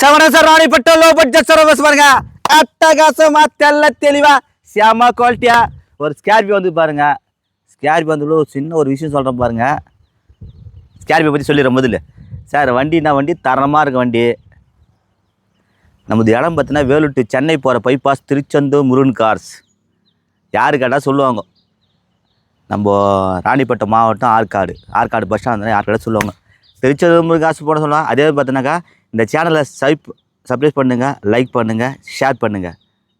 செவன ராணிப்பட்ட low budget service பாருங்க. அட்டகாசமா தெல்ல தெளிவா. செம குவாலிட்டியா ஒரு ஸ்கார்பியோ வந்து பாருங்க. ஸ்கேர்பி வந்து ஒரு சின்ன ஒரு விஷயம் சொல்கிறேன் பாருங்க. ஸ்கேர்பியை பற்றி சொல்லிடுற முதல்ல. சார் வண்டினா வண்டி? தரமாக இருக்க வண்டி. நமது இடம் பார்த்தீங்கன்னா வேலூர் சென்னை போகிற பைபாஸ் திருச்செந்தூர் முருகன் கார்ஸ் யாரு கேட்டால் சொல்லுவாங்க. நம்ம ராணிப்பட்டம் மாவட்டம் ஆற்காடு. ஆற்காடு பஸ் ஸ்டாண்ட் ஆற்காடு சொல்லுவாங்க. திருச்செந்தூர் முருகன் காசு போட சொல்லுவாங்க. அதே பார்த்தீங்கன்னாக்கா இந்த சேனலை சைப் சப்ஸ்கிரைப் பண்ணுங்கள் லைக் பண்ணுங்கள் ஷேர் பண்ணுங்கள்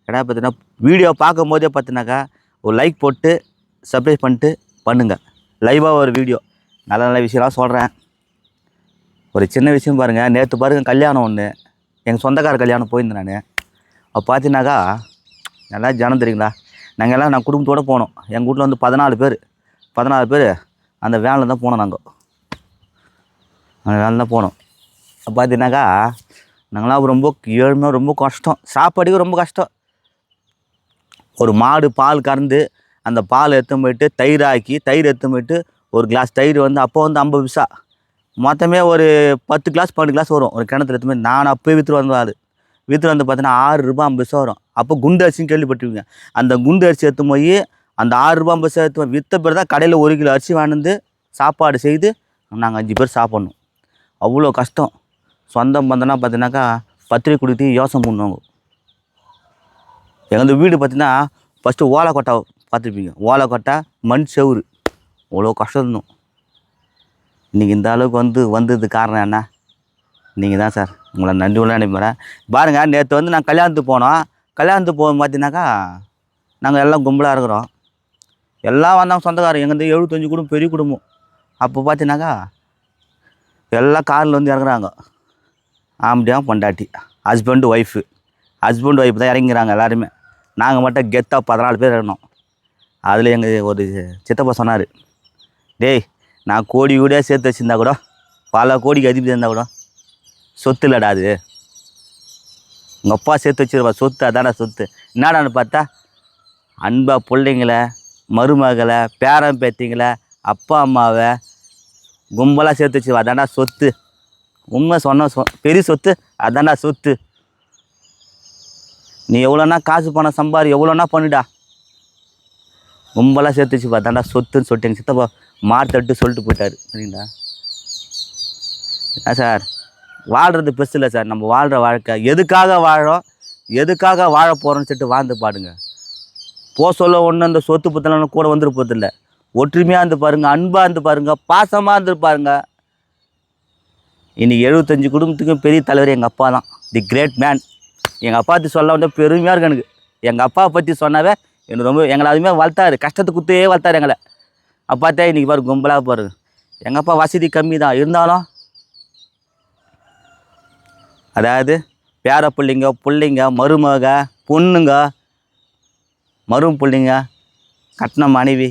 ஏன்னா பார்த்தீங்கன்னா வீடியோ பார்க்கும் போதே பார்த்தீங்கன்னாக்கா ஒரு லைக் போட்டு சப்ஸ்கிரைப் பண்ணிட்டு பண்ணுங்கள் லைவாக ஒரு வீடியோ நல்ல நல்ல விஷயம்லாம் சொல்கிறேன் ஒரு சின்ன விஷயம் பாருங்கள் நேற்று பாருங்கள் கல்யாணம் ஒன்று எங்கள் சொந்தக்கார கல்யாணம் போயிருந்தேன் நான். அப்போ பார்த்தீங்கன்னாக்கா நல்லா ஜனம் தெரியுங்களா? நாங்கள் எல்லாம் நான் குடும்பத்தோடு போனோம். எங்கள் வீட்டில் வந்து பதினாலு பேர். பதினாலு பேர் அந்த வேனில் தான் போனோம் நாங்கள் அந்த வேனில் தான் போனோம். அப்போ பார்த்தீங்கன்னாக்கா நாங்களாம் ரொம்ப ஏழ்மையாக ரொம்ப கஷ்டம். சாப்பாடுக்கு ரொம்ப கஷ்டம். ஒரு மாடு பால் கறந்து அந்த பால் எடுத்துன்னு போயிட்டு தயிர் ஆக்கி தயிர் எடுத்துன்னு போயிட்டு ஒரு கிளாஸ் தயிர் வந்து அப்போ வந்து ஐம்பது பைசா. மொத்தமே ஒரு பத்து கிளாஸ் பன்னெண்டு கிளாஸ் வரும். ஒரு கிணத்துல எடுத்துமே நான் அப்போயே விற்று வந்த ஆள். விற்று வந்து பார்த்தீங்கன்னா ஆறு ரூபாய் ஐம்பது பைசா வரும். அப்போ குண்டு அரிசின்னு கேள்விப்பட்டிருக்கீங்க அந்த குண்டு அரிசி எடுத்து போய் அந்த ஆறு ரூபா ஐம்பது பைசா எடுத்து விற்ற பிறகு தான் கடையில் ஒரு கிலோ அரிசி வாங்கிந்து சாப்பாடு செய்து நாங்கள் அஞ்சு பேர் சாப்பிட்ணும். அவ்வளோ கஷ்டம். சொந்தம் பந்தம்னா பார்த்தீங்கன்னாக்கா பத்திரிக்கை கொடுத்து யோசனை பண்ணுவாங்க. எங்கள் வீடு பார்த்தீங்கன்னா ஃபஸ்ட்டு ஓலை கொட்டை பார்த்துருப்பீங்க. ஓலை கொட்டை மண் செவுரு அவ்வளோ கஷ்டம் இருந்தோம். இன்றைக்கி இந்த அளவுக்கு வந்து வந்தது காரணம் என்ன? நீங்கள் தான் சார். உங்களை நன்றி உள்ள நினைப்பேன். பாருங்கள் நேற்று வந்து நான் கல்யாணத்துக்கு போனோம். கல்யாணத்துக்கு போகும் பார்த்தீங்கன்னாக்கா நாங்கள் எல்லாம் கும்பலாக இருக்கிறோம். எல்லாம் வந்தாங்க சொந்தக்காரங்க. எங்கேருந்து எழுபத்தஞ்சு குடும்பம் பெரிய குடும்பம். அப்போ பார்த்தீங்கன்னாக்கா எல்லாம் காரில் வந்து இறங்குறாங்க. ஆம்படியாக பொண்டாட்டி. ஹஸ்பண்டு ஒய்ஃபு ஹஸ்பண்ட் ஒய்ஃப் தான் இறங்கிறாங்க எல்லாருமே. நாங்கள் மட்டும் கெத்தாக பதினாலு பேர் இருக்கணும் அதில் எங்கள் ஒரு சித்தப்பா சொன்னார் டேய் நான் கோடி கூட சேர்த்து வச்சுருந்தா கூட பல கோடிக்கு அதிபதி இருந்தால் கூட சொத்து இல்லைடா அது. உங்கள் அப்பா சேர்த்து வச்சுருப்பா சொத்து அதாடா சொத்து. என்னடான்னு பார்த்தா அன்பா பிள்ளைங்கள மருமகளை பேரன் பேத்திங்களை அப்பா அம்மாவை கும்பலாக சேர்த்து வச்சு அதாண்டா சொத்து. உண்மை சொன்ன சொ பெரிய சொத்து அதான்டா சொத்து. நீ எவ்வளோனா காசு பணம் சம்பாரி எவ்வளோனா பண்ணுடா. கும்பலாக சேர்த்துச்சு பார்த்தாண்டா சொத்துன்னு சொல்லிட்டு எங்கள் சித்தப்பா மாத்தட்டு சொல்லிட்டு போயிட்டார். சரிங்களா? என்ன சார்? வாழ்கிறது பெருசு இல்லை சார். நம்ம வாழ்கிற வாழ்க்கை எதுக்காக வாழோம் எதுக்காக வாழ போகிறோம்னு சொல்லிட்டு வாழ்ந்து பாடுங்க போ சொல்ல ஒன்று அந்த சொத்து புத்தலாம் கூட வந்துட்டு ஒற்றுமையாக இருந்து பாருங்கள் அன்பாக இருந்து பாருங்க பாசமாக இருந்து பாருங்கள் இன்றைக்கி எழுபத்தஞ்சு குடும்பத்துக்கும் பெரிய தலைவர் எங்கள் அப்பா தான். தி கிரேட் மேன் எங்கள் அப்பா பற்றி சொல்ல வந்து பெருமையாக இருக்கு எனக்கு. எங்கள் அப்பாவை பற்றி சொன்னாவே எனக்கு ரொம்ப எங்களை அதுவுமே வளர்த்தாரு. கஷ்டத்தை குத்தையே வளர்த்தாரு எங்களை. அப்பாத்தே இன்றைக்கி பாரு கும்பலாக பாருங்க எங்கள் அப்பா வசதி கம்மி தான். இருந்தாலும் அதாவது பேர பிள்ளைங்க பிள்ளைங்க மருமக பொண்ணுங்க மரும் பிள்ளைங்க கட்டின மனைவி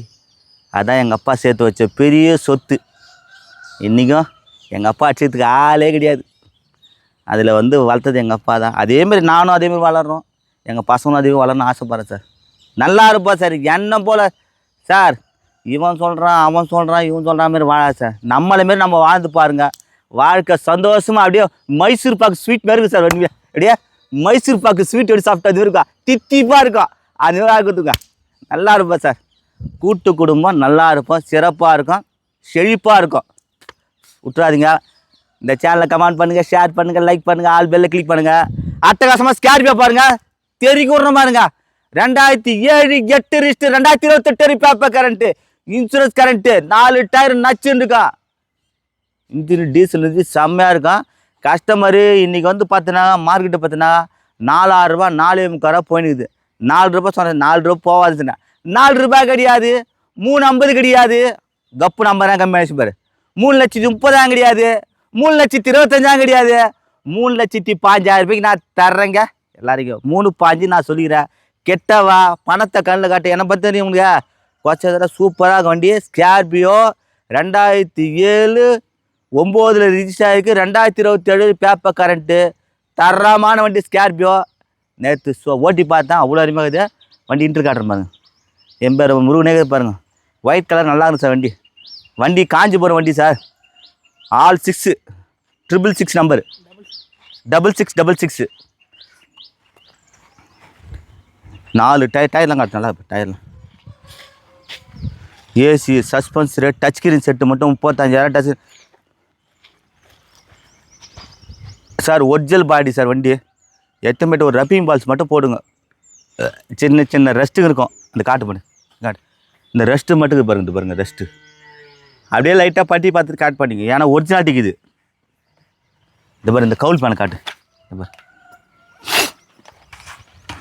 அதான் எங்கள் அப்பா சேர்த்து வச்ச பெரிய சொத்து. இன்றைக்கும் எங்கள் அப்பா அடிச்சதுக்கு ஆளே கிடையாது. அதில் வந்து வளர்த்தது எங்கள் அப்பா தான். அதேமாரி நானும் அதேமாரி வளர்றோம். எங்கள் பசங்களும் அதே வளரணும்னு ஆசைப்பட்றேன் சார். நல்லா இருப்பா சார். என்ன போல்? சார் இவன் சொல்கிறான் அவன் சொல்கிறான் இவன் சொல்கிற மாதிரி வாழா சார். நம்மளை மாரி நம்ம வாழ்ந்து பாருங்க. வாழ்க்கை சந்தோஷமாக அப்படியே மைசூர் பாக்கு ஸ்வீட் மாதிரி இருக்குது சார். வண்டி அப்படியே மைசூர் பாக்கு ஸ்வீட் எப்படி சாப்பிட்டா அது இருக்கா? தித்திப்பாக இருக்கும் அது மாதிரி இருக்குதுங்க நல்லா இருப்போம் சார். கூட்டு குடும்பம் நல்லா இருப்போம் சிறப்பாக இருக்கும். செழிப்பாக இருக்கும். விட்டுறாதீங்க இந்த சேனலை கமெண்ட் பண்ணுங்கள் ஷேர் பண்ணுங்கள் லைக் பண்ணுங்கள் ஆல் பெல்ல கிளிக் பண்ணுங்கள் அட்டகாசமாக ஸ்கேர்பியோ பாருங்க. தெறிக்கு விட்ற பாருங்க. ரெண்டாயிரத்தி ஏழு எட்டு ரிஸ்ட்டு ரெண்டாயிரத்தி இருபத்தெட்டு பேப்பர் கரண்ட்டு இன்சூரன்ஸ் கரண்ட்டு நாலு டயர் நச்சுன்னு இருக்கா? இன்ஜின் டீசல் இது செம்மையாக இருக்கும். கஸ்டமரு இன்றைக்கி வந்து பார்த்தினா மார்க்கெட்டு பார்த்தினா நாலாயிரரூபா நாலு நாலே போயினுக்குது. நாலு ரூபாய் சொன்னேன் நாலு ரூபா போகாதுன்னா நாலு ரூபாய் கிடையாது மூணு ஐம்பது கிடையாது. கப்பு நம்பர் கம்மி ஆயிடுச்சு பாரு. மூணு லட்சத்தி முப்பதாம் கிடையாது. மூணு லட்சத்தி இருபத்தஞ்சாம் கிடையாது. மூணு லட்சத்தி பாஞ்சாயிரம் ரூபாய்க்கு நான் தர்றேங்க. எல்லாருக்கும் மூணு பாஞ்சு நான் சொல்லிக்கிறேன். கெட்டவா பணத்தை கண்ணில் காட்டு. என்னை பற்றி தெரியும் உங்களுக்கு? கொச்சதர சூப்பராக வண்டி ஸ்கார்பியோ ரெண்டாயிரத்தி ஏழு ஒம்போதில் ரிஜிஸ்டர் ஆகிருக்கு ரெண்டாயிரத்தி இருபத்தி ஏழு பேப்பர் கரண்ட்டு தரமான வண்டி ஸ்கார்பியோ நேற்று சோ ஓட்டி பார்த்தேன். அவ்வளோ அருமையாக இருக்குது. வண்டி இன்ட்ரு காட்டுறேன் பாருங்கள் என் பேர் முருகனேகர் பாருங்கள் ஒயிட் கலர் நல்லா இருக்கும் சார் வண்டி. வண்டி காஞ்சிபுரம் வண்டி sir. All six triple six number double six double six நாலு டயர் டயர்லாம் காட்டு நல்லா டயர்லாம். AC suspense rate touch screen set மட்டும் முப்பத்தஞ்சாயிரம் touch sir original body sir வண்டி. எத்தமேட்டு ஒரு ரப்பிங் பால்ஸ் மட்டும் போடுங்க. சின்ன சின்ன ரெஸ்ட்டுங்க இருக்கும். அந்த காட்டு பண்ணு காட்டு. இந்த ரெஸ்ட்டு மட்டும் பாருங்க இந்த ரெஸ்ட்டு அப்படியே லைட்டாக பட்டி பார்த்துட்டு காட் பண்ணிங்க ஏன்னா ஒரிஜினாலிட்டிக்கு இது இந்த பாரு இந்த கவுல் பேனை காட்டு. இந்த பாரு.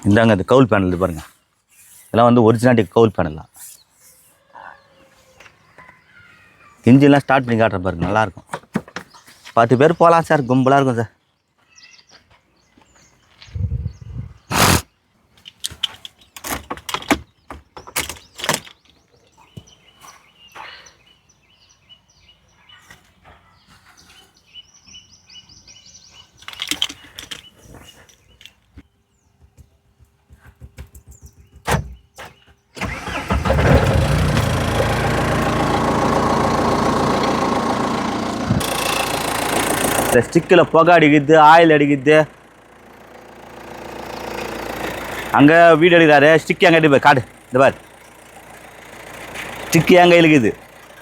இந்தாங்க இந்த கவுல் பேனல் இது பாருங்க. இதெல்லாம் வந்து ஒரிஜினாலிட்டி கவுல் பேனல்லாம் இன்ஜின்லாம் ஸ்டார்ட் பண்ணி காட்டுறேன் பாருங்க நல்லாயிருக்கும் பத்து பேர் போகலாம் சார் கும்பலாக இருக்கும் சார். இந்த ஸ்டிக்கில் புகை அடிக்குது ஆயில் அடிக்குது. அங்கே வீடு எடுக்கிறாரு ஸ்டிக் எங்கே கைட்டு போய் காடு இந்த பாரு. ஸ்டிக்கு என் கையில் இருக்குது.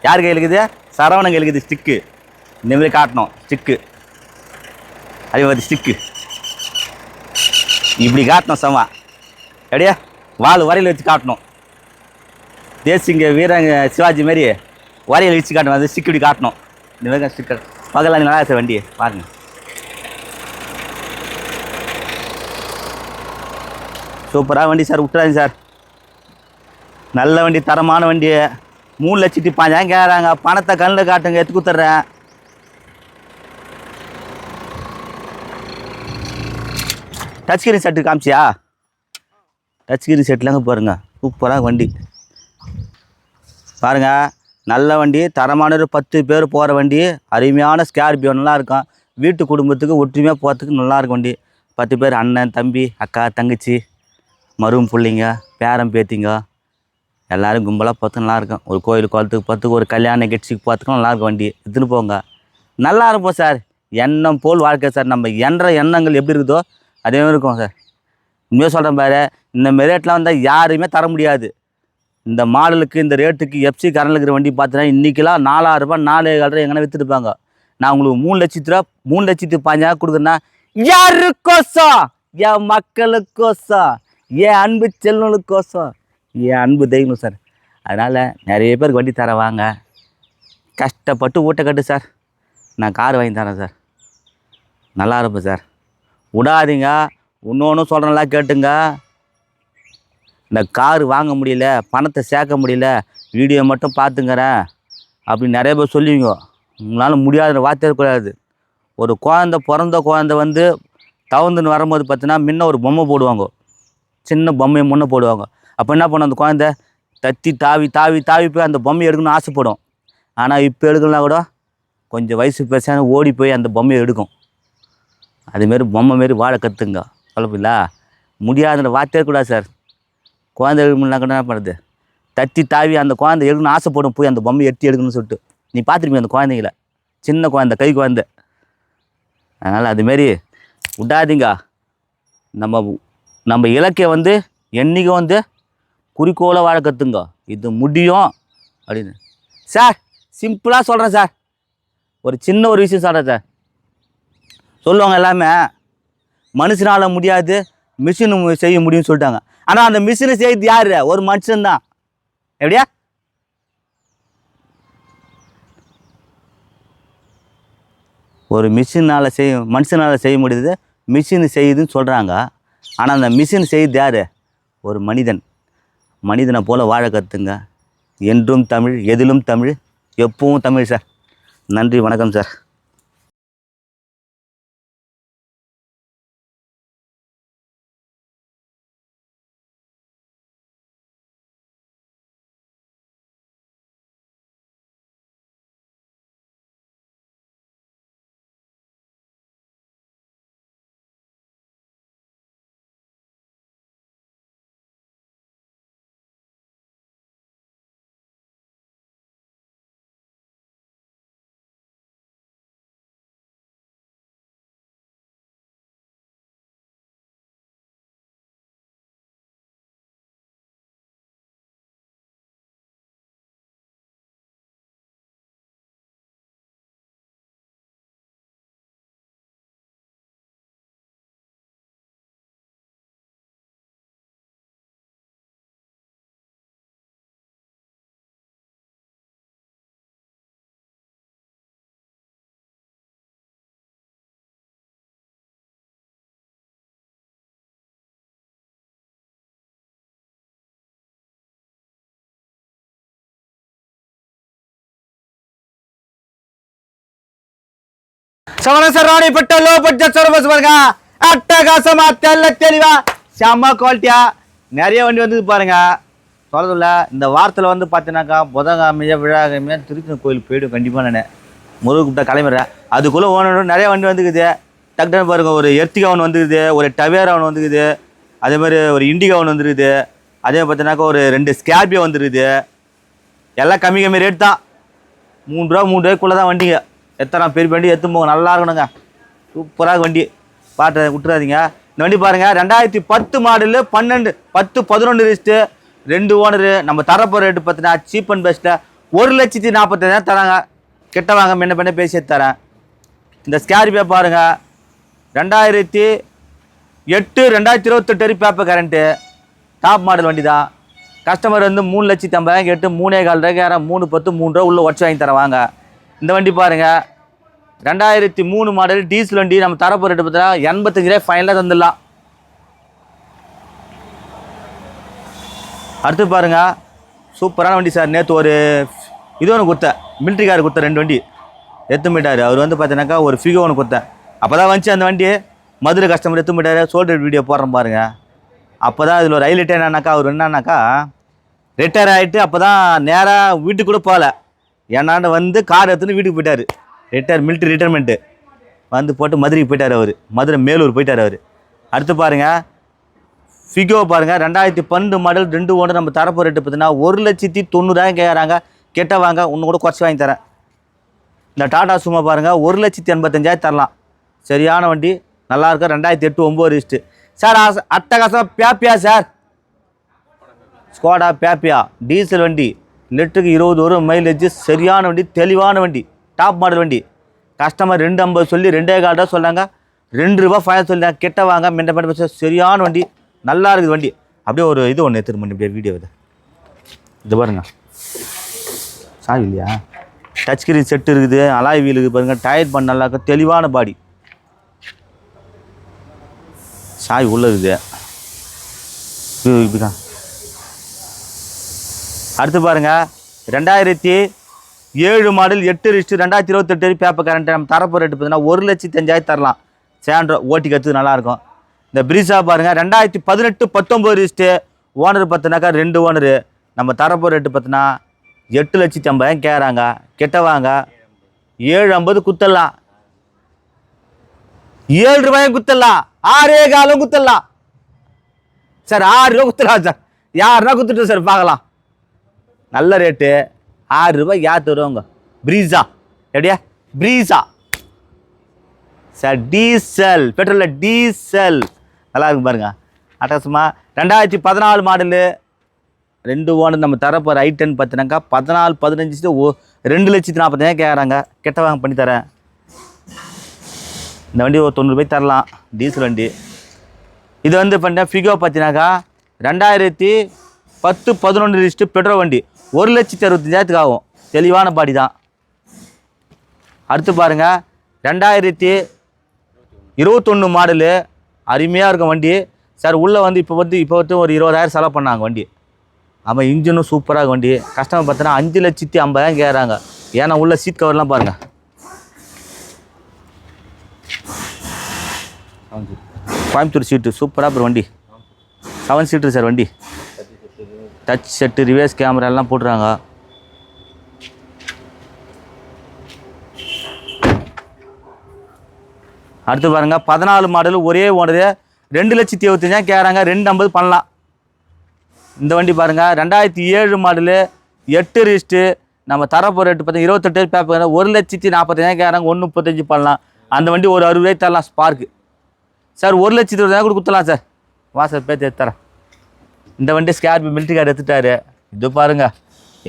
யார் கையில் இருக்குது? சரவணன் கையில் இருக்குது ஸ்டிக்கு. இந்த மாதிரி காட்டணும் ஸ்டிக்கு. அதே மாதிரி ஸ்டிக்கு. இப்படி காட்டணும் சமா. அப்படியே? வால் வரையில் வச்சு காட்டணும். தேசிங்க வீரங்க சிவாஜி மாரி வரையில் வச்சு காட்டணும். அது ஸ்டிக் இப்படி காட்டணும். இந்த மாதிரி ஸ்டிக்கர் பார்க்கலாம் நல்லா சார் வண்டி பாருங்க. சூப்பராக வண்டி சார் விட்டுறாங்க சார். நல்ல வண்டி தரமான வண்டி மூணு லட்சத்தி பாஞ்சாயிரம் கேட்குறாங்க பணத்தை கண்ணில் காட்டுங்க எடுத்து கொடுத்துட்றேன். டச் கிரீன் செட்டு காமிச்சியா? டச் கிரீன் செட்டுலாங்க பாருங்க. சூப்பராக வண்டி. பாருங்க. நல்ல வண்டி தரமான ஒரு பத்து பேர் போகிற வண்டி அருமையான ஸ்கார்பியோ நல்லா இருக்கும். வீட்டு குடும்பத்துக்கு ஒற்றுமையாக போகிறதுக்கு நல்லா இருக்கும் வண்டி. பத்து பேர் அண்ணன் தம்பி அக்கா தங்கச்சி மரும பிள்ளைங்க பேரன் பேத்திங்க எல்லோரும் கும்பலாக பார்த்து நல்லாயிருக்கும் ஒரு கோயில் குளத்துக்கு பார்த்துக்கு ஒரு கல்யாண நிகழ்ச்சிக்கு பார்த்துக்கும் நல்லாயிருக்கும் வண்டி. எடுத்துன்னு போங்க. நல்லா இருப்போம் சார் எண்ணம் போல் வாழ்க்கை சார் நம்ம என்ற எண்ணங்கள் எப்படி இருக்குதோ அதே மாதிரி இருக்கும் சார் உண்மையாக சொல்கிறேன் பாரு இந்த மெரேட்லாம் ரேட்லாம் வந்தால் யாருமே தர முடியாது. இந்த மாடலுக்கு இந்த ரேட்டுக்கு எஃப்சி கரண்டில் இருக்கிற வண்டி பார்த்தீங்கன்னா இன்றைக்கெல்லாம் நாலாயிரம் ரூபாய் ஏழு ரூபா எங்கன்னா விற்றுருப்பாங்க நான் உங்களுக்கு மூணு லட்சத்து ரூபா மூணு லட்சத்து பாஞ்சாயிரம் கொடுக்குறேன்னா யாருக்கோசம் என் மக்களுக்கோசம் என் அன்பு செல்வனுக்கோசம் என் அன்பு தெய்வம் சார். அதனால் நிறைய பேருக்கு வண்டி தர வாங்க. கஷ்டப்பட்டு ஊட்ட கட்டு சார். நான் கார் வாங்கி தரேன் சார். நல்லா இருப்பேன் சார். விடாதீங்க. இன்னொன்று நல்லா கேட்டுங்க. இந்த கார் வாங்க முடியல பணத்தை சேர்க்க முடியல வீடியோ மட்டும் பார்த்துங்கிறேன் அப்படின்னு நிறைய பேர் சொல்லுவீங்க. உங்களால் முடியாத வார்த்தை இருக்கக்கூடாது ஒரு குழந்த பிறந்த குழந்த வந்து தவந்துன்னு வரும்போது பார்த்தீங்கன்னா முன்ன ஒரு பொம்மை போடுவாங்க. சின்ன பொம்மையை முன்னே போடுவாங்க. அப்போ என்ன பண்ணும் அந்த குழந்த? தத்தி தாவி தாவி தாவி போய் அந்த பொம்மையை எடுக்கணும்னு ஆசைப்படும். ஆனால் இப்போ எடுக்கலாம் கூட கொஞ்சம் வயசு பேசாத ஓடி போய் அந்த பொம்மையை எடுக்கும். அதுமாரி பொம்மை மாரி வாழ கற்றுங்க சொல்லப்பில்லா முடியாதுன்ற வார்த்தையே கூடாது சார். குழந்தை எடுக்கணும்னா கூட என்ன பண்ணுறது தத்தி தாவி அந்த குழந்தை எடுக்கணும்னு ஆசைப்படும் போய் அந்த பொம்மை எட்டி எடுக்கணும்னு சொல்லிட்டு. நீ பார்த்துருப்பீங்க அந்த குழந்தைங்கள சின்ன குழந்தை கை குழந்தை. அதனால் அதுமாரி விடாதீங்க. நம்ம நம்ம இலக்கை வந்து என்றைக்கும் வந்து குறிக்கோளை வழக்கத்துங்க இது முடியும். அப்படின்னு. சார் சிம்பிளாக சொல்கிறேன் சார். ஒரு சின்ன ஒரு விஷயம் சொல்கிறேன் சார். சொல்லுவாங்க எல்லாமே. மனுஷனால் முடியாது. மிஷின் செய்ய முடியும்னு சொல்லிட்டாங்க. ஆனால் அந்த மிஷினை செய்து யார்? ஒரு மனுஷன்தான் எப்படியா? ஒரு மிஷினால் செய்ய மனுஷனால் செய்ய முடியுது மிஷின் செய்யுதுன்னு சொல்கிறாங்க ஆனால் அந்த மிஷின் செய்து யார்? ஒரு மனிதன். மனிதனை போல் வாழ கற்றுங்க என்றும் தமிழ் எதிலும் தமிழ் எப்பவும் தமிழ் சார் நன்றி வணக்கம் சார் சவணசராணி பட்ட லோ பட்ஜெட் சர்வீஸ் பாருங்க அட்டகாசமா தெல்ல தெளிவா. செம்ம குவாலிட்டியா நிறைய வண்டி வந்து பாருங்க. சொல்கிறதில்ல இந்த வாரத்தில் வந்து பார்த்தீங்கன்னாக்கா புதன்கிழமையா விழாக்கிழமையா திருச்சி கோயில் போயிடும். கண்டிப்பாக நான். முருகு கூப்பிட்டா கிளம்பிடுறேன். அதுக்குள்ளே ஓனரும் நிறைய வண்டி வந்துக்குது டக்கு டக்குன்னு பாருங்க ஒரு எர்த்திகா ஒன்று வந்துருக்குது ஒரு டவேரா ஒன்று வந்துக்குது அதே மாதிரி ஒரு இண்டிகா ஒன்று வந்துருக்குது. அதே பார்த்தீங்கன்னாக்கா ஒரு ரெண்டு ஸ்கார்பியோ வந்துருக்குது. எல்லாம் கம்மி கம்மி ரேட் தான். மூணு ரூபா மூணு ரூபாய்க்குள்ளே தான் வண்டிங்க. எத்தனை பெரிய வண்டி எடுத்து போங்க நல்லா இருக்கணுங்க. சூப்பராக வண்டி. பாட்டு விட்டுறாதீங்க. இந்த வண்டி பாருங்கள் ரெண்டாயிரத்தி பத்து மாடலு பன்னெண்டு பத்து பதினொன்று லிஸ்ட்டு ரெண்டு ஓனரு நம்ம தரப்போகிற ரேட்டு பார்த்தீங்கன்னா சீப் அண்ட் பெஸ்ட்டில் ஒரு லட்சத்தி நாற்பத்தஞ்சாயிரம் தராங்க. கிட்ட வாங்க முன்ன பின்ன பேசி தரேன். இந்த ஸ்கேர்பியோ பாருங்கள் ரெண்டாயிரத்தி எட்டு ரெண்டாயிரத்தி இருபத்தெட்டு வரை பேப்பர் கரண்ட்டு டாப் மாடல் வண்டி தான். கஸ்டமர் வந்து மூணு லட்சத்தி ஐம்பதாயிரம் கேட்டு மூணே கால் ரூபாய்க்கு மூணு பத்து மூணு ரூபா உள்ளே உடச்சி வாங்கி தரேன் வாங்க இந்த வண்டி பாருங்கள் ரெண்டாயிரத்தி மூணு மாடல் டீசல் வண்டி. நம்ம தரப்பு ரேட்டு பார்த்தா எண்பத்தஞ்சு ரூபாய் ஃபைனலாக தந்துடலாம். அடுத்து பாருங்க. சூப்பரான வண்டி சார். நேற்று ஒரு இது ஒன்று கொடுத்தேன். மிலிட்ரி கார் கொடுத்தேன் ரெண்டு வண்டி. எடுத்து போயிட்டார். அவர் வந்து பார்த்தீங்கன்னாக்கா ஒரு ஃபிகோ ஒன்று கொடுத்தேன். அப்போ தான் வந்துச்சு அந்த வண்டி. மதுரை கஸ்டமர் எடுத்து போயிட்டார். சோல்டர் வீடியோ போடுறேன் பாருங்கள் அப்போ தான் இதில் ஒரு ஹைலைட் என்னன்னாக்கா அவர் என்னன்னாக்கா ரிட்டையர் ஆகிட்டு அப்போ தான் நேராக வீட்டுக்கு கூட என்னாண்ட வந்து கார் எடுத்துன்னு வீட்டுக்கு போயிட்டார். ரிட்டையர் மிலிட்ரி ரிட்டையர்மெண்ட்டு வந்து போட்டு மதுரைக்கு போயிட்டார் அவர். மதுரை மேலூர் போயிட்டார் அவர். அடுத்து பாருங்கள் ஃபிகோ பாருங்கள் ரெண்டாயிரத்தி பன்னெண்டு மாடல் ரெண்டு ஓனர் நம்ம தரப்போ ரேட்டு பார்த்தீங்கன்னா ஒரு லட்சத்தி தொண்ணூறாயிரம் கேட்குறாங்க கெட்ட வாங்க இன்னும் கூட குறைச்சி வாங்கி தரேன். இந்த டாடா சும்மா பாருங்கள் ஒரு லட்சத்தி எண்பத்தஞ்சாயிரம் தரலாம். சரியான வண்டி. நல்லா இருக்கும் ரெண்டாயிரத்தி எட்டு ஒம்பது ரிஸ்ட்டு சார் அட்டகாசம் Fabia sir. Skoda Fabia diesel வண்டி. லிட்டருக்கு இருபது வரும் மைலேஜ் சரியான வண்டி தெளிவான வண்டி டாப் மாடல் வண்டி. கஸ்டமர் ரெண்டு ஐம்பது சொல்லி ரெண்டே கால் ரூபா சொன்னாங்க. ரெண்டு ரூபா ஃபைனல் சொல்லிட்டாங்க. கெட்ட வாங்க மெண்ட மெண்ட பேச சரியான வண்டி நல்லா இருக்குது வண்டி. அப்படியே ஒரு இது ஒன்று எடுத்துட்டு இப்படியே வீடியோ இது. இது பாருங்க. சாவி இல்லையா? டச் ஸ்க்ரீன் செட் இருக்குது அலாய் வீல் இருக்குது பாருங்க. டயர் பண்ண நல்லா இருக்கும் தெளிவான பாடி சாவி உள்ளே இருக்குது. இப்படி இப்படிதான். அடுத்து பாருங்க. ரெண்டாயிரத்தி ஏழு மாடல் எட்டு ரிஸ்ட்டு ரெண்டாயிரத்தி இருபத்தெட்டு பேப்பர் கரண்ட் நம்ம தரப்போ ரேட்டு பார்த்தீங்கன்னா ஒரு லட்சத்தி அஞ்சாயிரம் தரலாம். சேண்ட்ரோ ஓட்டி கற்றுக்கு நல்லாயிருக்கும் இந்த பிரீஸா பாருங்கள் ரெண்டாயிரத்தி பதினெட்டு பத்தொம்பது ரிஸ்ட்டு ஓனர் பார்த்தினாக்கா ரெண்டு ஓனரு நம்ம தரப்போ ரேட்டு பார்த்தினா எட்டு லட்சத்தி ஐம்பதாயிரம் கேட்குறாங்க. கெட்ட வாங்க. ஏழு ஐம்பது குத்தலாம். ஏழு ரூபாயும் குத்தலாம். ஆறே காலம் குத்தலாம். சார் ஆறு ரூபா குத்துலாம் சார். யாருன்னா குத்துட்டு சார் பார்க்கலாம். நல்ல ரேட்டு ஆறு ரூபாய் யார் தருவாங்க ப்ரீஸா எப்படியா? ப்ரீஸா சார் டீசல் பெட்ரோலில் டீசல் நல்லா இருக்கும் பாருங்க. அட்டகாசமாக ரெண்டாயிரத்தி பதினாலு மாடலு ரெண்டு ஓனர் நம்ம தரப்போகிற டென் பார்த்தினாக்கா பதினாலு பதினஞ்சு ஓ ரெண்டு லட்சத்தி நாற்பதாயிரம் கேட்குறாங்க கெட்ட வாங்க பண்ணி தரேன். இந்த வண்டி ஒரு தொண்ணூறுபாய் தரலாம். டீசல் வண்டி. இது வந்து பண்ண ஃபிகோ பார்த்தீங்கன்னாக்கா ரெண்டாயிரத்தி பத்து பதினொன்று லிஸ்ட்டு பெட்ரோல் வண்டி. ஒரு லட்சத்தி அறுபத்தஞ்சாயிரத்துக்கு ஆகும். தெளிவான பாடி தான். அடுத்து பாருங்கள் ரெண்டாயிரத்தி இருபத்தொன்று மாடலு. அருமையாக இருக்கும் வண்டி. சார் உள்ளே வந்து இப்போ வந்து இப்போ வந்து ஒரு இருபதாயிரம் செலவு பண்ணாங்க வண்டி. ஆமாம் இன்ஜினும் சூப்பராக வண்டி. கஸ்டமர் பார்த்தோன்னா அஞ்சு லட்சத்தி ஐம்பதாயிரம் கேட்குறாங்க ஏன்னா உள்ள சீட் கவர்லாம் பாருங்கள் கோயம்புத்தூர் சீட்டு சூப்பராக அப்புறம் வண்டி. செவன் சீட்ரு சார் வண்டி. டச் செட்டு ரிவர்ஸ் கேமரா எல்லாம் போட்டுறாங்க. அடுத்து பாருங்கள் பதினாலு மாடல் ஒரே ஓனரு ரெண்டு லட்சத்தி இருபத்தஞ்சாயிரம் கேட்குறாங்க ரெண்டு ஐம்பது பண்ணலாம். இந்த வண்டி பாருங்க ரெண்டாயிரத்தி ஏழு மாடலு எட்டு ரிஸ்ட்டு நம்ம தரப்போ ரேட்டு பார்த்தீங்கன்னா இருபத்தெட்டு பேப்பர் ஒரு லட்சத்தி நாற்பத்தஞ்சாயிரம் கேட்குறாங்க ஒன்று முப்பத்தஞ்சு பண்ணலாம். அந்த வண்டி ஒரு அறுபது ரூபாய் தரலாம் ஸ்பார்க்கு சார் ஒரு லட்சத்தி இருபதாயிரம் கூட குத்தலாம் சார். வா சார் பேத்து தரேன். இந்த வண்டி ஸ்கேர்பி மிலிட்ரி கார்டு எடுத்துட்டாரு. இது பாருங்க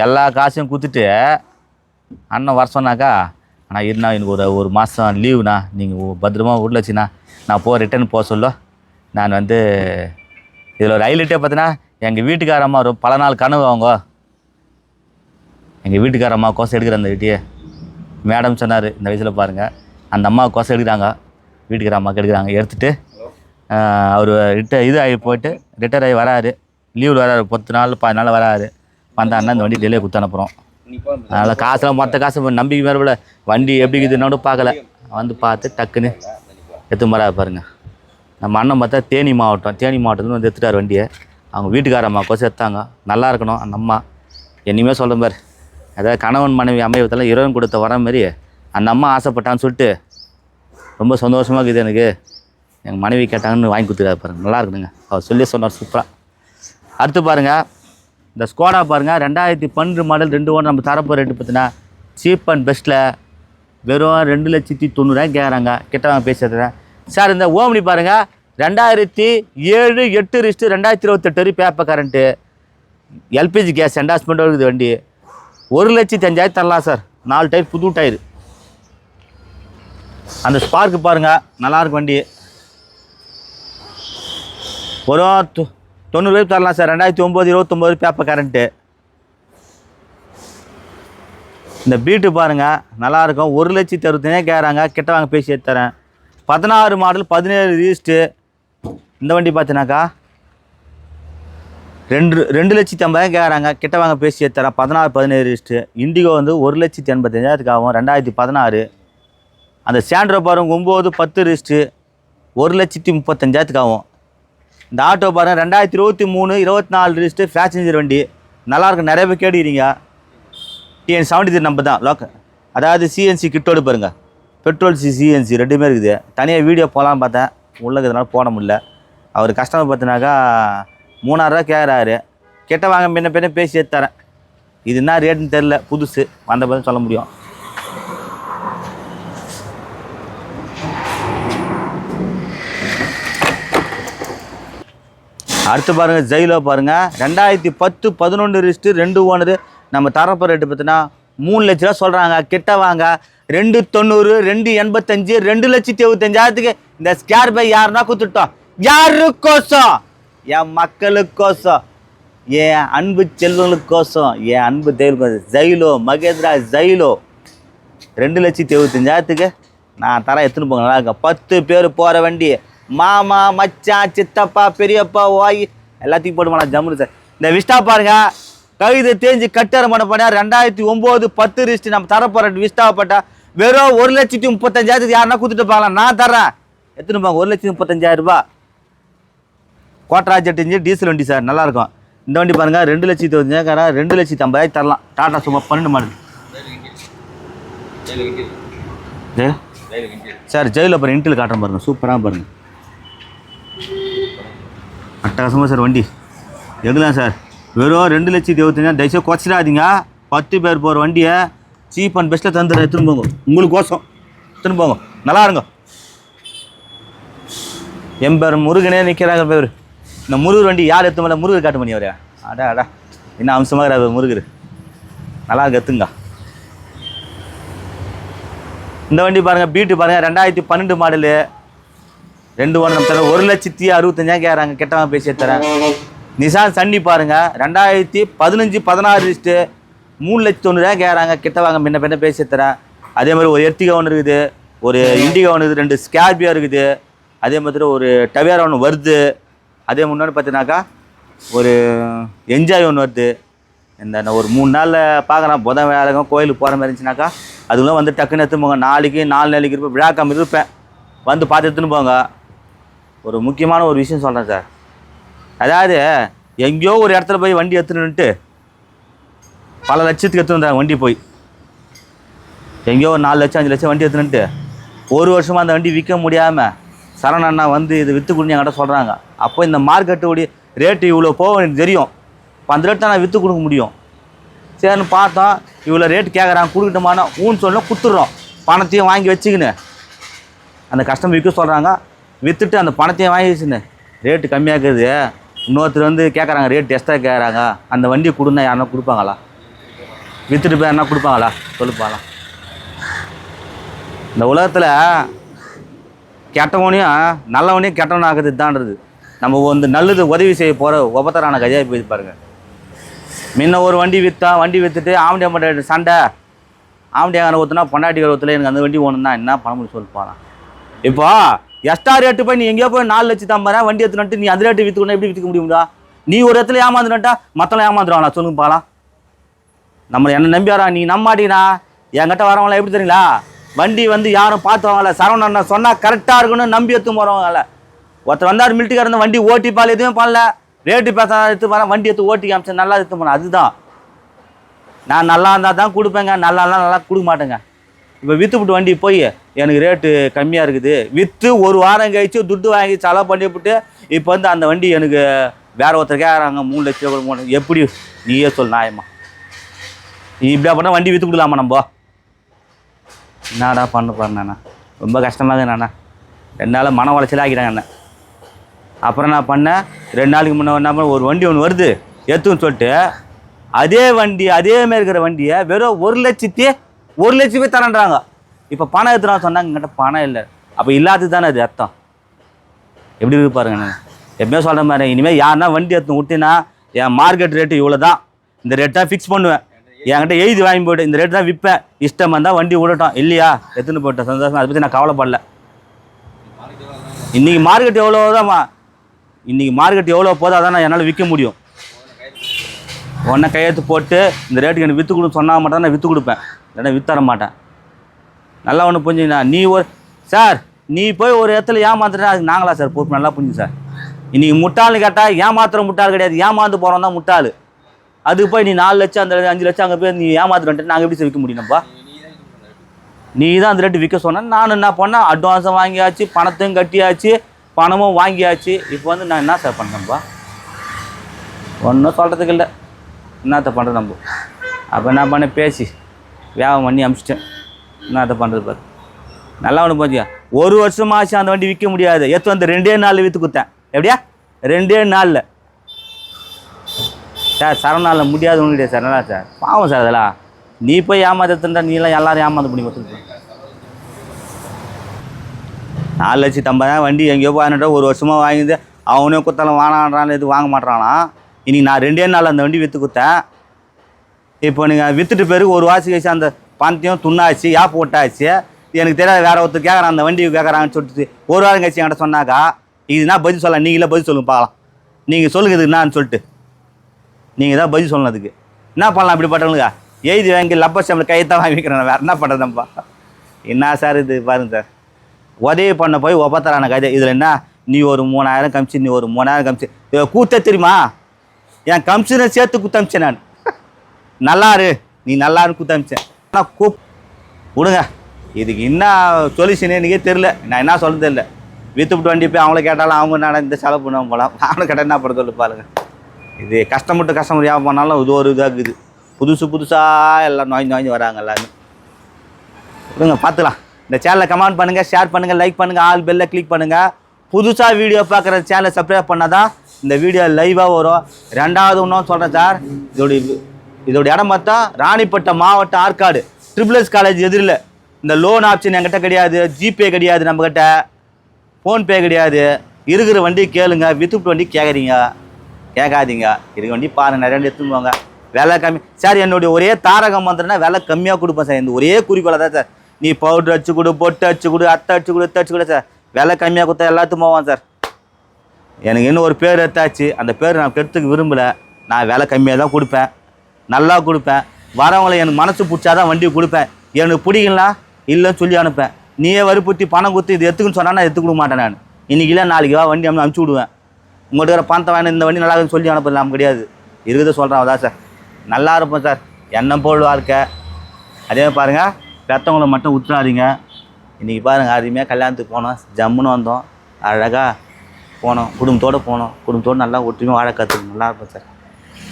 எல்லா காசையும் கொடுத்துட்டு அண்ணன் வர சொன்னாக்கா அண்ணா இருந்தா எனக்கு ஒரு ஒரு மாதம் லீவுண்ணா நீங்கள் பத்திரமா உள்ள வச்சுண்ணா நான் போ ரிட்டர்ன் போக சொல்ல. நான் வந்து இதில் ஒரு ஹைலைட்டே பார்த்தீங்கன்னா எங்கள் வீட்டுக்காரம்மா ஒரு பல நாள் கனவு அவங்க. எங்கள் வீட்டுக்காரம்மா கோசம் எடுக்கிற அந்த வீட்டையே. மேடம் சொன்னார் இந்த வயசில் பாருங்கள் அந்த அம்மா கோசம் எடுக்கிறாங்க. வீட்டுக்கார அம்மாவுக்கு எடுக்கிறாங்க. எடுத்துகிட்டு அவர் ரிட்ட இது ஆகி போயிட்டு ரிட்டையர் ஆகி வராரு. லீவில் வராரு. பத்து நாள் பதினாலு நாள் வராரு. வந்தாருன்னா இந்த வண்டி டெலிவரி கொடுத்து அனுப்புகிறோம் அதனால் காசுலாம் மொத்த காசு நம்பிக்கை மேலே விட வண்டி எப்படி இருக்குதுன்னு பார்க்கல. வந்து பார்த்து டக்குன்னு எடுத்து வராது பாருங்க. நம்ம அண்ணன் பார்த்தா தேனி மாவட்டம் தேனி மாவட்டத்துலேருந்து வந்து எடுத்துட்டார் வண்டியை. அவங்க வீட்டுக்கார அம்மா கோசம் எடுத்தாங்க. நல்லா இருக்கணும் அந்த அம்மா. என்னையுமே சொல்ல பாரு அதாவது கணவன் மனைவி அமைவத்தில் இறைவன் கொடுத்த வர மாதிரி அந்த அம்மா ஆசைப்பட்டான்னு சொல்லிட்டு ரொம்ப சந்தோஷமாக இருக்குது எனக்கு. எங்கள் மனைவி கேட்டாங்கன்னு வாங்கி கொடுத்துருக்காரு பாருங்க. நல்லா இருக்குதுங்க அவர் சொல்லி சொன்னார் சூப்பராக அடுத்து பாருங்கள் இந்த ஸ்கோடா பாருங்கள் ரெண்டாயிரத்தி பன்னெண்டு மாடல் ரெண்டு ஒன்று நம்ம தரப்போ ரேட்டு பார்த்தீங்கன்னா சீப் அண்ட் பெஸ்ட்டில் வெறும் ரெண்டு லட்சத்தி தொண்ணூறாயிரம் கேட்குறாங்க கிட்டவங்க பேசுகிறேன் சார் இந்த ஓம்னி பாருங்கள் ரெண்டாயிரத்தி ஏழு எட்டு ரிஸ்ட்டு ரெண்டாயிரத்தி இருபத்தெட்டு வரை paper current LPG gas endorsement இருக்குது வண்டி. ஒரு லட்சத்தி அஞ்சாயிரம் தரலாம் சார் நாலு டயர் புது டயர் அந்த ஸ்பார்க்கு பாருங்கள் நல்லாயிருக்கு வண்டி. ஒரு தொண்ணூறு பேர் தரலாம் சார். ரெண்டாயிரத்தி ஒம்பது இருபத்தொம்போது பேப்பர் கரண்ட்டு இந்த பீட்டு பாருங்கள் நல்லாயிருக்கும் ஒரு லட்சத்தி அறுபத்தஞ்சே கேட்குறாங்க கிட்ட வாங்க பேசி எடுத்து தரேன். பதினாறு மாடல் பதினேழு ரீஸ்ட்டு இந்த வண்டி பார்த்தீங்கன்னாக்கா ரெண்டு ரெண்டு லட்சத்தி ஐம்பதாயிரம் கேட்குறாங்க கிட்ட வாங்க பேசி எடுத்து தரேன். பதினாறு பதினேழு ரீஸ்ட்டு இண்டிகோ வந்து ஒரு லட்சத்தி எண்பத்தஞ்சாயிரத்துக்கு ஆகும். ரெண்டாயிரத்தி பதினாறு. அந்த சாண்ட்ரோ பாருங்க ஒம்பது பத்து ரிஸ்ட்டு ஒரு லட்சத்தி முப்பத்தஞ்சாயிரத்துக்கு ஆகும். இந்த ஆட்டோ பாருங்க ரெண்டாயிரத்தி இருபத்தி மூணு இருபத்தி நாலு ரிஜிஸ்டர் பேசஞ்சர் வண்டி. நல்லாயிருக்கும் நிறைய பேர் கேட்டுக்கிறீங்க. டிஎன் செவன்டி த்ரீ நம்பர் தான் லோக்கல் அதாவது சிஎன்சி கிட்டோடு பாருங்க. பெட்ரோல் சி சிஎன்சி ரெண்டுமே இருக்குது. தனியாக வீடியோ போகலான்னு பார்த்தேன். உள்ளே இருக்கிறதுனால போட முடியல. அவர் கஸ்டமர் பார்த்தினாக்கா மூணாயிரரூவா கேட்குறாரு கெட்ட வாங்க பின்ன பின்ன பேசி தரேன். இது என்ன ரேட்டுன்னு தெரில புதுசு. வந்த பிறகு சொல்ல முடியும். அடுத்து பாருங்கள் ஜெயிலோ பாருங்கள் ரெண்டாயிரத்தி பத்து பதினொன்று ரிஸ்ட்டு ரெண்டு ஓனரு. நம்ம தரப்பு ரேட்டு பார்த்தீங்கன்னா மூணு லட்ச ரூபா சொல்கிறாங்க கிட்ட வாங்க. ரெண்டு தொண்ணூறு ரெண்டு எண்பத்தஞ்சு ரெண்டு லட்சத்தி எழுபத்தஞ்சாயிரத்துக்கு இந்த ஸ்கேர் பை யாருன்னா கொடுத்துட்டோம் யாருக்கோசம்? என் மக்களுக்கோசம். என் அன்பு செல்வங்களுக்கோசம். என் அன்பு தெய்வங்களுக்கோசம். ஜெயிலோ மகேந்திரா ஜெயிலோ. ரெண்டு லட்சத்தி எழுபத்தஞ்சாயிரத்துக்கு நான் தரேன் எடுத்துன்னு போங்க. நல்லா இருக்கேன் பத்து பேர் போகிற வண்டி. மாமா மச்சான் சித்தப்பா பெரியப்பா ஓய் எல்லாத்தையும் போட்டு போனா ஜம்முனு சார். இந்த விஸ்டா பாருங்க கவிதை தேஞ்சு பண்ண பண்ண ரெண்டாயிரத்தி ஒம்பது பத்து ரிஸ்ட் நம்ம தரப்போகிற விஸ்டாப்பட்டா வெறும் ஒரு லட்சத்தி முப்பத்தஞ்சாயிரத்துக்கு யாருன்னா கொடுத்துட்டு போகலாம். நான் தரேன் எடுத்துன்னு போங்க ஒரு லட்சத்தி முப்பத்தஞ்சாயிரம் ரூபாய். கோட்டராஜ் இன்ஜின் டீசல் வண்டி சார் நல்லாயிருக்கும் இந்த வண்டி பாருங்க ரெண்டு லட்சத்தி இருபத்தஞ்சாயிரம் ரெண்டு லட்சத்தி ஐம்பதாயிரம் தரலாம். டாடா சும்மா பன்னெண்டு மாடல் சார் ஜெயில் அப்புறம் இன்டில் காட்டுறேன் பாருங்க. சூப்பராக பாருங்க. அட்டகாசமாக சார் வண்டி. எடுக்கலாம் சார்? வெறும் ரெண்டு லட்சத்தி இருபத்தஞ்சாயிரம் தயவுசெய்து குறைச்சிடாதீங்க. பத்து பேர் போகிற வண்டியை சீப் அண்ட் பெஸ்ட்டில் தந்துடுறேன். எடுத்துன்னு போங்க. உங்களுக்கு கோசம் எடுத்துன்னு போங்க. நல்லா இருங்க. எம்பர் முருகனே நிற்கிறாங்க பேர். இந்த முருகர் வண்டி யார் எடுத்து மேலே முருகர் காட்டு பண்ணி வரையா அடா அடா. என்ன அம்சமாக இருக்கிறார் முருகர்? நல்லா கத்துங்க. எடுத்துங்க இந்த வண்டி பாருங்கள் பீட்டு பாருங்கள் ரெண்டாயிரத்தி பன்னெண்டு மாடலு ரெண்டு ஒன்று நம்ம ஒரு லட்சத்தி அறுபத்தஞ்சாயிரம் கேட்குறாங்க கெட்டவன் பேசி தரேன் நிசான் சன்னி பாருங்கள் ரெண்டாயிரத்தி பதினஞ்சு பதினாறு லிஸ்ட்டு மூணு லட்சத்தி தொண்ணூறாயிரம் கேட்குறாங்க கிட்ட வாங்க முன்ன பின்ன பேசி தரேன் அதே மாதிரி ஒரு எர்த்திகா ஒன்று இருக்குது. ஒரு இண்டிகா ஒன்று இருக்குது. ரெண்டு ஸ்கார்பியோ இருக்குது. அதே மாதிரி ஒரு டவேரா ஒன்று வருது. அதே முன்னாடி பார்த்தீங்கன்னாக்கா ஒரு என்ஜாய் ஒன்று வருது. இந்த ஒரு மூணு நாளில் பார்க்குறேன் புதன் வேலைக்கும் கோயிலுக்கு போகிற மாதிரி இருந்துச்சுனாக்கா அதுக்குள்ளே வந்து டக்குன்னு எடுத்துன்னு போங்க. நாளைக்கு நாலு நாளைக்கு இருப்பேன். விழாக்காமல் இருப்பேன். வந்து பார்த்து எடுத்துன்னு போங்க. ஒரு முக்கியமான ஒரு விஷயம் சொல்கிறேன் சார். அதாவது எங்கேயோ ஒரு இடத்துல போய் வண்டி எடுத்துன்னுட்டு பல லட்சத்துக்கு எடுத்துன்னு வந்தாங்க வண்டி போய். எங்கேயோ ஒரு நாலு லட்சம் அஞ்சு லட்சம் வண்டி எடுத்துன்னுட்டு ஒரு வருஷமாக அந்த வண்டி விற்க முடியாமல் சரணண்ணா அண்ணா வந்து இது விற்று கொடுங்க என்கிட்ட சொல்கிறாங்க அப்போ இந்த மார்க்கெட்டுடைய ரேட்டு இவ்வளோ போக எனக்கு தெரியும். இப்போ அந்த தான் நான் விற்று கொடுக்க முடியும். சரின்னு பார்த்தோம் இவ்வளோ ரேட் கேட்குறாங்க கொடுக்கட்டுமானா ஊன்னு சொன்னால் கொடுத்துட்றோம். பணத்தையும் வாங்கி வச்சுக்கின்னு. அந்த கஸ்டமர் விற்க சொல்கிறாங்க விற்றுட்டு அந்த பணத்தையும் வாங்கி வச்சுன்னு ரேட்டு கம்மியாக்குது இன்னொருத்தர் வந்து கேட்குறாங்க ரேட் எக்ஸ்ட்ரா கேட்குறாங்க அந்த வண்டியை கொடுன்னா யாருன்னா கொடுப்பாங்களா? விற்றுட்டு போய் யாருன்னா கொடுப்பாங்களா? சொல்லுப்பாங்களா இந்த உலகத்தில் கெட்டவனையும் நல்லவனையும் கெட்டவன் ஆகுது தான்றது நம்ம வந்து நல்லது உதவி செய்ய போகிற உபத்தரான கஜா போய் பாருங்க. முன்ன ஒரு வண்டி விற்றா வண்டி விற்றுட்டு ஆம்படியா பொண்டாட்டி சண்டை. ஆம்படியாங்கிற ஊற்றுனா பொண்டாட்டிக்கிற ஊற்றுல எனக்கு அந்த வண்டி ஒன்றுனா என்ன பண்ண முடியும் சொல்லிப்பானா இப்போ எக்ஸ்ட்ரா ரேட்டு போய் நீ எங்கேயோ போய் நாலு லட்சத்து ஐம்பதாயிரம் வண்டி எடுத்துனட்டு நீ அந்த ரேட்டு விற்றுக்கணும் எப்படி விற்றுக்க முடியுங்களா நீ ஒரு இடத்துல ஏமாந்துனட்டா மற்றவங்க ஏமாந்துருவாங்களா? சொல்லுங்க பார்க்கலாம் நம்மளை என்ன நம்பி வரா நீ நம்மாட்டினா என்கிட்ட வரவங்களாம் எப்படி தெரியுங்களா? வண்டி வந்து யாரும் பார்த்து வாங்கல சரவணன் சொன்னால் கரெக்டாக இருக்குன்னு நம்பி எடுத்து போகிறவங்கள ஒருத்தர் வந்தார் மிலிட்டுக்காரன் வண்டி ஓட்டி பால் எதுவுமே பண்ணல. ரேட்டு பேச எடுத்து வரேன் வண்டி எடுத்து ஓட்டி காமிச்சேன் நல்லா எடுத்து போனேன் அதுதான். நான் நல்லா இருந்தால் தான் கொடுப்பேங்க நல்லா இருந்தால் நல்லா கொடுக்க மாட்டேங்க. இப்போ விற்றுப்புட்டு வண்டி போய் எனக்கு ரேட்டு கம்மியாக இருக்குது. விற்று ஒரு வாரம் கழிச்சு துட்டு வாங்கி செலவு பண்ணிவிட்டு இப்போ வந்து அந்த வண்டி எனக்கு வேற ஒருத்தர் கேட்குறாங்க மூணு லட்சம் ரூபாய் மூணு எப்படி நீயே சொல் நியாயமா நீ இப்படியா பண்ணால் வண்டி விற்று கொடுக்கலாமா நம்ம? என்னடா பண்ண பாருண்ணா ரொம்ப கஷ்டமாக நாண்ணா ரெண்டு நாள் மன உளைச்சல் ஆகிட்டாங்க என்ன அப்புறம் நான் பண்ணேன் ரெண்டு நாளைக்கு முன்னே என்ன பண்ண ஒரு வண்டி ஒன்று வருது எத்துன்னு சொல்லிட்டு அதே வண்டி அதே மாதிரி இருக்கிற வண்டியை வெறும் ஒரு லட்சத்தி ஒரு லட்சமே தரேன்றாங்க. இப்போ பணம் எடுத்துனா சொன்னாங்க எங்கிட்ட பணம் இல்லை. அப்போ இல்லாதது தானே அது அர்த்தம். எப்படி இருக்கு பாருங்க. நான் எப்பவுமே சொல்கிற மாதிரி இனிமேல் யாருன்னா வண்டி எடுத்து விட்டினா என் மார்க்கெட் ரேட்டு இவ்வளோ தான் இந்த ரேட் தான் ஃபிக்ஸ் பண்ணுவேன். என்கிட்ட எழுதி வாங்கி போய்ட்டு இந்த ரேட் தான் விற்பேன். இஷ்டம் வந்தால் வண்டி விடட்டும் இல்லையா? எடுத்துன்னு போயிட்டேன் சந்தோஷம். அதை பற்றி நான் கவலைப்படல. இன்றைக்கி மார்க்கெட் எவ்வளோதாம்மா இன்றைக்கி மார்க்கெட் எவ்வளோ போதோ அதான் நான் என்னால் விற்க முடியும். உடனே கையெழுத்து போட்டு இந்த ரேட்டுக்கு எனக்கு விற்று கொடுன்னு சொன்னால் மட்டும் நான் விற்று கொடுப்பேன். இல்லைன்னா வித்தர மாட்டேன். நல்லா ஒன்று புரிஞ்சுங்கண்ணா நீ ஒரு சார் நீ போய் ஒரு இடத்துல ஏமாத்துறா அதுக்கு நாங்களா சார் பொறுப்பு? நல்லா புரிஞ்சு சார் இன்றைக்கி முட்டாள்னு கேட்டால் ஏமாத்துற முட்டாள் கிடையாது. ஏமாந்து போகிறோம் தான் முட்டாள். அதுக்கு போய் நீ நாலு லட்சம் அந்த அஞ்சு லட்சம் அங்கே போய் நீ ஏமாத்துறன்ட்டு நாங்கள் எப்படி விற்க முடியும்ப்பா நீ தான் அந்த ரேட்டு விற்க சொன்ன. நான் என்ன பண்ணேன்? அட்வான்ஸும் வாங்கியாச்சு பணத்தையும் கட்டியாச்சு பணமும் வாங்கியாச்சு. இப்போ வந்து நான் என்ன சார் பண்ணேன்ப்பா ஒன்றும் சொல்கிறதுக்கு இல்லை. என்னத்த பண்ணுறது நம்ம? அப்போ என்ன பண்ண? பேசி வியாபாரம் பண்ணி அமிச்சிட்டேன். என்னத்த பண்ணுறது பாரு. நல்லா ஒன்று போச்சியா ஒரு வருஷம் ஆச்சு அந்த வண்டி விற்க முடியாது. எத்து வந்து ரெண்டே நாளில் விற்று கொடுத்தேன் எப்படியா? ரெண்டே நாளில். சார் சரணாலில் முடியாது ஒன்றும் கிடையாது சார். நல்லா சார். பாவம் சார் அதெல்லாம். நீ போய் ஏமாத்துறா நீலாம் எல்லாரும் ஏமாந்து பண்ணி கொடுத்துருப்ப நாலு லட்சத்தி ஐம்பதாயிரம் வண்டி எங்கேயோ பதினெட்டோ ஒரு வருஷமாக வாங்கிது அவனே குத்தாலும் வானான்றான் எதுவும் வாங்க மாட்டானா இன்றைக்கி நான் ரெண்டே நாள் அந்த வண்டி விற்று கொடுத்தேன் இப்போ நீங்கள் விற்றுட்டு பிறகு ஒரு வாசி கழிச்சு அந்த பணத்தையும் துண்ணாச்சு ஏப் போட்டாச்சு எனக்கு தெரியாது வேற ஒருத்தர் கேட்குறான் அந்த வண்டி கேட்குறாங்கன்னு சொல்லிட்டு ஒரு வாரம் கழிச்சு என்கிட்ட சொன்னாக்கா இதுனா பதில் சொல்லலாம் நீங்களே பதில் சொல்லுங்க பார்க்கலாம் நீங்கள் சொல்லுங்க இதுக்கு நான் சொல்லிட்டு. நீங்கள் தான் பதில் சொல்லணும் அதுக்கு. என்ன பண்ணலாம் இப்படிப்பட்டவனுங்க எழுதி வாங்கி லப்பர் ஸ்டாம்பில் கையத்தான் வாங்கி வைக்கிறேன் வேறு என்ன பண்ணுறதுப்பா என்ன சார் இது பாருங்க சார். உதவி பண்ண போய் ஒப்பத்தரான கதை. இதில் என்ன? நீ ஒரு மூணாயிரம் கமிச்சு நீ ஒரு மூணாயிரம் கமிச்சு. கூத்த தெரியுமா? என் கம்சனை சேர்த்து குத்தமிச்சேன் நான். நல்லாரு நீ நல்லாரு குத்தமிச்சேன். ஆனால் கூப் விடுங்க. இதுக்கு என்ன சொல்யூஷன் எனக்கே தெரில நான் என்ன சொல்ல தெரியல. வித்துப்பிட்டு வண்டி போய் அவங்கள கேட்டாலும் அவங்க நான் இந்த செலவு பண்ணுவாங்க போலாம்? அவனை கேட்டால் என்ன பண்ண சொல்லு பாருங்க. இது கஷ்டப்பட்டு கஸ்டமர் வியாபாரம் பண்ணாலும் இது ஒரு இதாக இருக்குது. புதுசு புதுசாக எல்லாம் நோய்ஞ்சு நோய்ஞ்சு வராங்க எல்லாமே விடுங்க பார்த்துக்கலாம் இந்த சேனலை கமெண்ட் பண்ணுங்கள் ஷேர் பண்ணுங்கள் லைக் பண்ணுங்கள் ஆல் பெல்லில் கிளிக் பண்ணுங்கள் புதுசாக வீடியோ பார்க்குற சேனலை சப்ஸ்கிரைப் பண்ணால் தான் இந்த வீடியோ லைவாக வரும். ரெண்டாவது ஒன்றும் சொல்கிறேன் சார் இதோடைய இதோட இடம் பார்த்தா ராணிப்பட்டம் மாவட்டம் ஆற்காடு. ட்ரிபிள்எஸ் காலேஜ் எதிரில். இந்த லோன் ஆப்ஷன் என்கிட்ட கிடையாது. ஜிபே கிடையாது நம்மக்கிட்ட ஃபோன்பே கிடையாது. இருக்கிற வண்டி கேளுங்க. வித்துட்டு வண்டி கேட்குறீங்க கேட்காதீங்க. இருக்கிற வண்டி பாருங்கள் நிறைய வண்டி எடுத்துன்னு போங்க. விலை கம்மி. சார் என்னுடைய ஒரே தாரகம் மந்திரம்னா விலை கம்மியாக கொடுப்பேன் சார் இந்த ஒரே குறிக்கோளை தான் சார் நீ பவுடர் அடிச்சு கொடு பொட்டு அடிச்சு கொடு அத்தை அடிச்சு கொடு அத்தை அடிச்சு கொடு சார் விலை கம்மியாக கொடுத்தா எல்லாத்துக்கும் போவான் சார் எனக்கு இன்னும் ஒரு பேர் எடுத்தாச்சு. அந்த பேர் நான் கெடுத்துக்க விரும்பலை. நான் விலை கம்மியாக தான் கொடுப்பேன். நல்லா கொடுப்பேன். வரவங்களை எனக்கு மனசு பிடிச்சாதான் வண்டி கொடுப்பேன். எனக்கு பிடிக்கலாம் இல்லைன்னு சொல்லி அனுப்பேன் நீயே வற்புறுத்தி பணம் கொடுத்து இது எடுத்துக்குன்னு சொன்னால் நான் கொடுக்க மாட்டேன் நான். இன்னைக்கு இல்லை நாளைக்கு வா வண்டி அனுப்பி அனுப்பிச்சி விடுவேன். உங்கள்கிட்ட இருக்கிற பணத்தை வேணும் இந்த வண்டி நல்லா இருக்குன்னு சொல்லி அனுப்பலாம் நம்ம கிடையாது. இருக்கிறத சொல்கிறேன் அதான் சார். நல்லா இருப்போம் சார். எண்ணம் போல் வாழ்க்கை. அதே மாதிரி பாருங்கள் பெற்றவங்களை மட்டும் உத்துறாதீங்க இன்றைக்கி பாருங்கள் அருமையாக கல்யாணத்துக்கு போனோம். ஜம்முன்னு வந்தோம். அழகாக போனோம். குடும்பத்தோடு போனோம். குடும்பத்தோடு நல்லா ஒற்றுமையாக வாழ கற்றுக்கணும் நல்லா இருப்போம் சார்.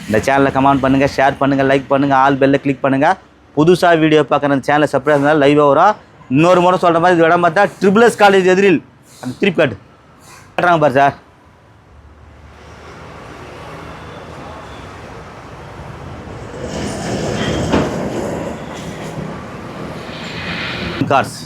இந்த சேனலை கமெண்ட் பண்ணுங்கள் ஷேர் பண்ணுங்கள் லைக் பண்ணுங்கள் ஆல் பெல்லில் கிளிக் பண்ணுங்கள் புதுசாக வீடியோ பார்க்குற அந்த சேனலை சப்ஸ்கிரைப் இருந்தால் லைவாக வரும். இன்னொரு முறை சொல்கிற மாதிரி இது இடம் பார்த்தா ட்ரிபிள்எஸ் காலேஜ் எதிரில். அந்த திருப்பி காட்டு. காட்டுறாங்க பாரு சார். கார்ஸ்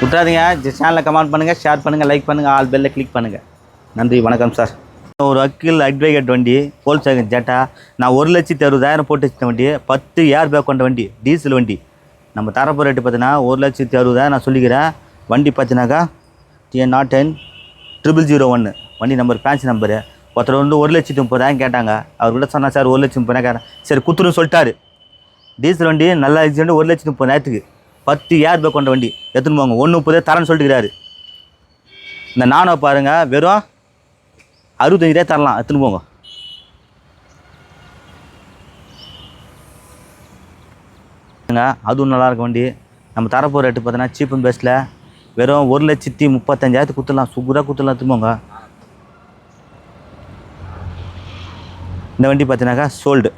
விட்றாதீங்க சேனலில் கமெண்ட் பண்ணுங்கள் ஷேர் பண்ணுங்கள் லைக் பண்ணுங்கள் ஆல் பெல்லில் கிளிக் பண்ணுங்கள் நன்றி வணக்கம் சார் ஒரு அக்கில் அட்வைகேட் வண்டி போல்சாகன் ஜெட்டா நான் ஒரு லட்சத்தி அறுபதாயிரம் போட்டு வச்சிருந்த வண்டி பத்து ஏர் பேக் கொண்ட வண்டி டீசல் வண்டி. நம்ம தரப்பு ரேட்டு பார்த்தீங்கன்னா ஒரு லட்சத்தி அறுபதாயிரம் நான் சொல்லிக்கிறேன். வண்டி பார்த்தீங்கன்னாக்கா TN nought ten triple zero ஒன்று வண்டி நம்பர் ஃபேன்சி நம்பரு ஒருத்தர் வந்து ஒரு லட்சத்தி முப்பதாயிரம் கேட்டாங்க. அவருக்கிட்ட சொன்னார் சார் ஒரு லட்சம் முப்பதாயிரம் கேட்டேன். சரி குத்துருன்னு சொல்லிட்டாரு. டீசல் வண்டி நல்லா ஆக்சிடென்ட் ஒரு லட்சத்தி முப்பதாயிரத்துக்கு. பத்து ஏர் பேக் கொண்ட வண்டி. எடுத்துன்னு போங்க. ஒன்று முப்பதே தரேன்னு சொல்லிட்டுக்கிறாரு. இந்த நானோ பாருங்க. வெறும் அறுபத்தஞ்சு தரலாம். எடுத்துன்னு போங்க. அதுவும் நல்லாயிருக்கும் வண்டி. நம்ம தரப்போகிற ரேட்டு பார்த்தீங்கன்னா சீப் அண்ட் பெஸ்ட்டில் வெறும் ஒரு லட்சத்தி முப்பத்தஞ்சாயிரத்து குத்துடலாம் சூப்பராக குத்துடலாம் திரும்பங்க இந்த வண்டி பார்த்தீங்கன்னாக்கா சோல்டு